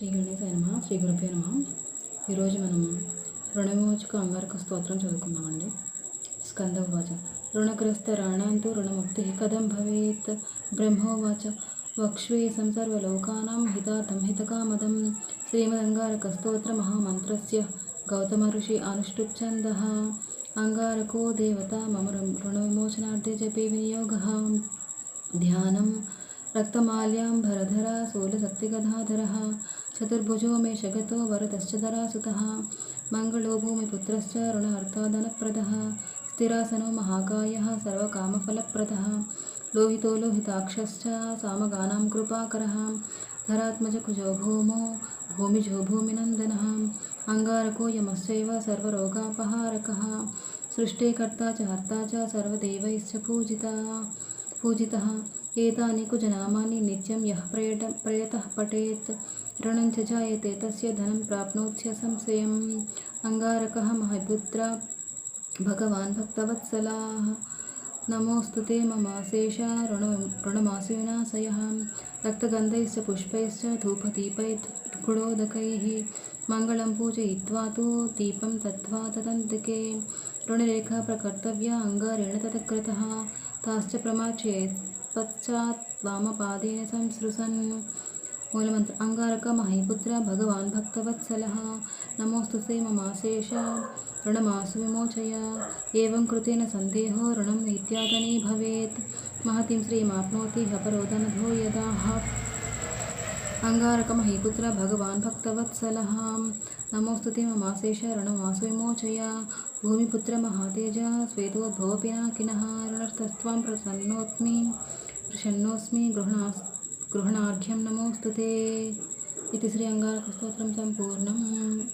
శ్రీ గణేశాయ నమ శ్రీ గురుపే నమ. ఈరోజు మనం రుణమోచక అంగారక స్తోత్రం చదువుకుందామండి. స్కందవాచ. రుణగ్రస్త రాణాంతు రుణముక్తి కథం భవేత్. బ్రహ్మోవాచ. వక్ష్వేశం సంసర్వలోకానం హితార్థం హితకామదం. శ్రీమదంగారక స్తోత్ర మహామంత్రస్ గౌతమ ఋషి అనుష్టుప్ఛంద. అంగారకో దేవత మమ రుణవిమోచనార్థే జపే వినియోగ. ధ్యానం. రక్తమాల్యాం భరధర శూలశక్తిగధాధర చతుర్భుజో మే శగతో వరదశ్చదరా సుత మంగళో భూమిపుత్రశ్చ రుణార్థాదనప్రద స్థిరాసనో మహాకాయ సర్వకామఫలప్రద లోహితో లోహితాక్షశ్చ సామగానాం కృపాకర ధరాత్మజకుజో భూమో భూమిజో భూమినందన అంగారకో యమశ్చైవ సర్వరోగాపహారక సృష్టే కర్త హర్త చ సర్వదేవైశ్చ పూజిత పూజిత ఏతాని కుజనామాని నిత్యం యః ప్రయట ప్రయత పఠేత్ ऋणं च जायते तस्य धनं प्राप्नोत्य संशयम् अङ्गारकः महपुत्र भगवान् भक्तवत्सलाः नमोऽस्तु ते मम शेषा ऋण ऋणमासुविनाशयः रक्तगन्धैश्च पुष्पैश्च धूपदीपैर्गुणोदकैः मङ्गलं पूजयित्वा तु दीपं दत्त्वा तदन्तिके ऋणरेखा प्रकर्तव्या अङ्गारेण तत्कृतः ताश्च प्रमाचेत् पश्चात् वामपादेन संसृसन् मूलमन्त्र अङ्गारक महीपुत्र भगवान् भक्तवत्सलः नमोऽस्तु ते ममाशेष ऋणमासु विमोचय एवं कृतेन सन्देहो ऋणं नित्यातनी भवेत् महतीं श्रीमाप्नोति अपरोदनधो यदाः अङ्गारकमहीपुत्र भगवान् भक्तवत्सलः नमोऽस्तु ते ममाशेष ऋणमासु विमोचय भूमिपुत्रमहातेज स्वेदोद्भवपिनाकिनः ऋणर्थस्त्वां प्रसन्नोऽस्मि प्रसन्नोऽस्मि गृह्णा गृह्णार्घ्यं नमोस्तते श्री अङ्गारकस्तोत्रं सम्पूर्णम्।